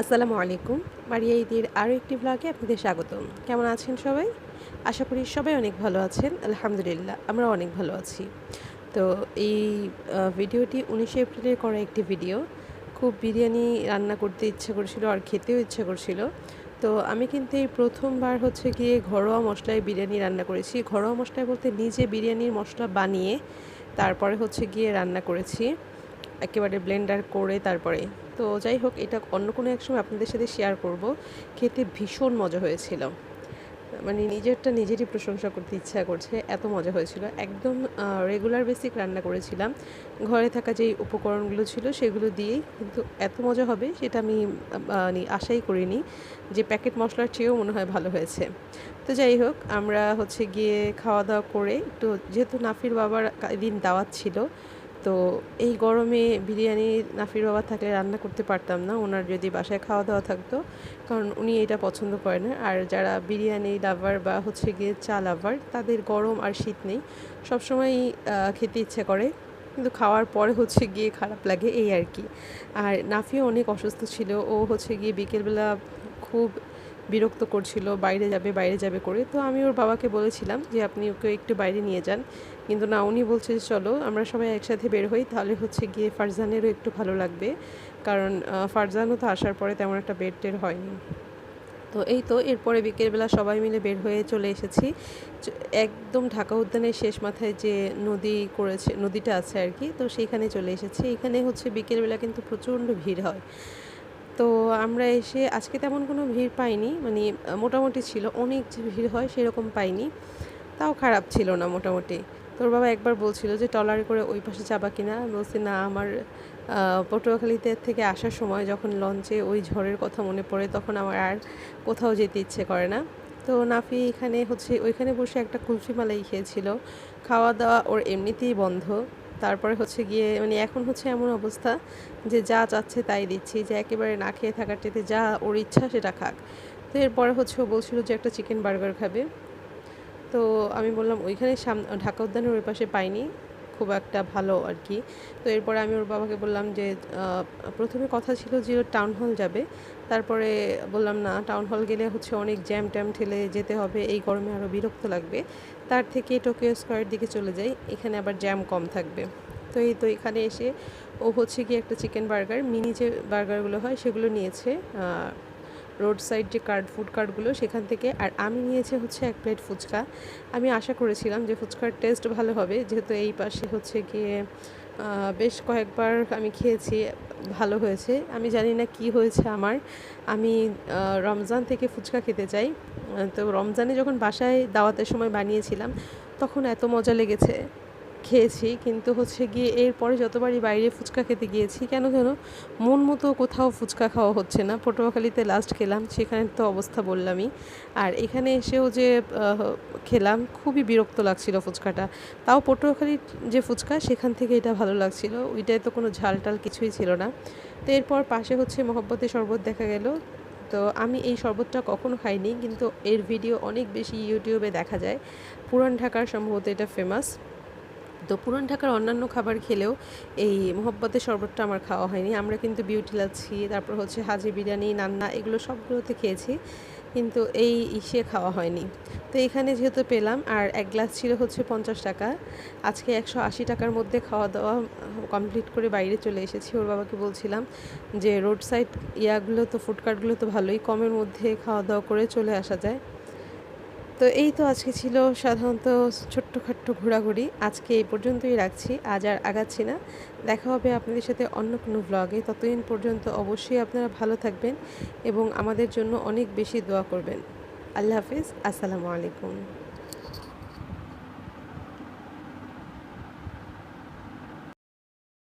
আসসালামু আলাইকুম। মারিয়া ঈদের আরও একটি ব্লগে আপনাদের স্বাগতম। কেমন আছেন সবাই? আশা করি সবাই অনেক ভালো আছেন। আলহামদুলিল্লাহ, আমরা অনেক ভালো আছি। তো এই ভিডিওটি উনিশে এপ্রিলের করা একটি ভিডিও খুব বিরিয়ানি রান্না করতে ইচ্ছে করছিল আর খেতেও ইচ্ছা করছিল। তো আমি কিন্তু এই প্রথমবার হচ্ছে গিয়ে ঘরোয়া মশলায় বিরিয়ানি রান্না করেছি। ঘরোয়া মশলায় বলতে নিজে বিরিয়ানির মশলা বানিয়ে তারপরে হচ্ছে গিয়ে রান্না করেছি। একেবারে ব্লেন্ডার করে তারপরে। তো যাই হোক, এটা অন্য কোনো এক সময় আপনাদের সাথে শেয়ার করব। খেতে ভীষণ মজা হয়েছিল। মানে নিজেরটা নিজেরই প্রশংসা করতে ইচ্ছা করছে, এত মজা হয়েছিল। একদম রেগুলার বেসিক রান্না করেছিলাম। ঘরে থাকা যেই উপকরণগুলো ছিল সেগুলো দিয়েই। কিন্তু এত মজা হবে সেটা আমি মানে আশাই করিনি যে প্যাকেট মশলার চেয়েও মনে হয় ভালো হয়েছে। তো যাই হোক, আমরা হচ্ছে গিয়ে খাওয়া দাওয়া করে একটু, যেহেতু নাফির বাবার দিন দাওয়াত ছিল তো এই গরমে বিরিয়ানি নাফির বাবা থাকলে রান্না করতে পারতাম না। ওনার যদি বাসায় খাওয়া দাওয়া থাকতো, কারণ উনি এটা পছন্দ করেন না। আর যারা বিরিয়ানি লাভার বা হচ্ছে গিয়ে চা লাভার, তাদের গরম আর শীত নেই। সবসময় খেতে ইচ্ছে করে, কিন্তু খাওয়ার পরে হচ্ছে গিয়ে খারাপ লাগে এই আর কি। আর নাফিও অনেক অসুস্থ ছিল। ও হচ্ছে গিয়ে বিকেলবেলা খুব বিরক্ত করছিল, বাইরে যাবে বাইরে যাবে করে। তো আমি ওর বাবাকে বলেছিলাম যে, আপনি ওকে একটু বাইরে নিয়ে যান। কিন্তু না, উনি বলছে যে, চলো, আমরা সবাই একসাথে বের হই, তাহলে হচ্ছে গিয়ে ফারজানেরও একটু ভালো লাগবে। কারণ ফারজানও তো আসার পরে তেমন একটা বেড টের হয়নি। তো এই তো, এরপরে বিকেলবেলা সবাই মিলে বের হয়ে চলে এসেছি। একদম ঢাকা উদ্যানের শেষ মাথায় যে নদী করেছে, নদীটা আছে আর কি, তো সেইখানে চলে এসেছি। এখানে হচ্ছে বিকেলবেলা কিন্তু প্রচণ্ড ভিড় হয়। তো আমরা এসে আজকে তেমন কোনো ভিড় পাইনি মানে মোটামুটি ছিল। অনেক যে ভিড় হয় সেরকম পাইনি। তাও খারাপ ছিল না মোটামুটি। তোর বাবা একবার বলছিল যে টলারে করে ওই পাশে যাবা কিনা? বলছি, না, আমার পটুয়াখালীতে থেকে আসার সময় যখন লঞ্চে ওই ঝড়ের কথা মনে পড়ে, তখন আমার আর কোথাও যেতে ইচ্ছে করে না। তো নাফি এখানে হচ্ছে, ওইখানে বসে একটা কুলফি মালাই খেয়েছিল। খাওয়া দাওয়া ওর এমনিতেই বন্ধ। তারপরে হচ্ছে গিয়ে মানে এখন হচ্ছে এমন অবস্থা যে যা চাচ্ছে তাই দিচ্ছি, যে একেবারে না খেয়ে থাকার চেয়ে যা ওর ইচ্ছা সেটা খাক। তো এরপরে হচ্ছে ও বলছিল যে একটা চিকেন বার্গার খাবে। তো আমি বললাম, ওইখানে সাম, ঢাকা উদ্যানের ওই পাশে পাইনি। খুব একটা ভালো আর কি। তো এরপরে আমি ওর বাবাকে বললাম যে প্রথমে কথা ছিল যে টাউন হল যাবে। তারপরে বললাম, না টাউন হল গেলে হচ্ছে অনেক জ্যাম ট্যাম ঠেলে যেতে হবে, এই গরমে আরও বিরক্ত লাগবে। তার থেকে টোকিও স্কোয়ারের দিকে চলে যাই, এখানে আবার জ্যাম কম থাকবে। তো এই তো এখানে এসে ও হচ্ছে কি একটা চিকেন বার্গার মিনি যে বার্গারগুলো হয় সেগুলো নিয়েছে রোড সাইড যে কার্ড, ফুড কার্টগুলো সেখান থেকে, আর আমি নিয়েছি হচ্ছে এক প্লেট ফুচকা। আমি আশা করেছিলাম যে ফুচকার টেস্ট ভালো হবে, যেহেতু এই পাশে হচ্ছে গিয়ে বেশ কয়েকবার আমি খেয়েছি, ভালো হয়েছে। আমি জানি না কি হয়েছে আমার। আমি রমজান থেকে ফুচকা খেতে চাই। তো রমজানে যখন বাসায় দাওয়াতের সময় বানিয়েছিলাম, তখন এত মজা লেগেছে। খেয়েছি, কিন্তু হচ্ছে গিয়ে এরপরে যতবারই বাইরে ফুচকা খেতে গিয়েছি, কেন যেন মন মতো কোথাও ফুচকা খাওয়া হচ্ছে না। পটুয়াখালীতে লাস্ট খেলাম, সেখানে তো অবস্থা বললামই। আর এখানে এসেও যে খেলাম, খুবই বিরক্ত লাগছিল ফুচকাটা। তাও পটুয়াখালীর যে ফুচকা, সেখান থেকে এটা ভালো লাগছিল। ওইটায় তো কোনো ঝাল টাল কিছুই ছিল না। তো এরপর পাশে হচ্ছে মহব্বতের শরবত দেখা গেল। তো আমি এই শরবতটা কখনো খাইনি, কিন্তু এর ভিডিও অনেক বেশি ইউটিউবে দেখা যায়। পুরান ঢাকার সম্ভবত এটা ফেমাস তো পুরান ঢাকার অন্যান্য খাবার খেলেও এই মোহব্বতের শরবতটা আমার খাওয়া হয়নি। আমরা কিন্তু বিউটি লাচ্ছি, তারপর হচ্ছে হাজি বিরিয়ানি, নান্না এগুলো সবগুলোতে খেয়েছি, কিন্তু এই ইসে খাওয়া হয়নি। তো এখানে যেহেতু পেলাম, আর এক গ্লাস ছিল হচ্ছে পঞ্চাশ টাকা, আজকে একশো আশি টাকার মধ্যে খাওয়া দাওয়া কমপ্লিট করে বাইরে চলে এসেছি। ওর বাবাকে বলছিলাম যে, রোড সাইড ইয়াগুলো তো ফুডকার্টগুলো তো ভালোই, কমের মধ্যে খাওয়া দাওয়া করে চলে আসা যায়। তো এই তো আজকে ছিল সাধারণত ছোট্টখাট্ট ঘোরাঘুরি। আজকে এই পর্যন্তই রাখছি। আজ আর আগাচ্ছি না। দেখা হবে আপনাদের সাথে অন্য কোনো ব্লগে ততদিন পর্যন্ত অবশ্যই আপনারা ভালো থাকবেন এবং আমাদের জন্য অনেক বেশি দোয়া করবেন। আল্লাহ হাফিজ। আসসালামু আলাইকুম।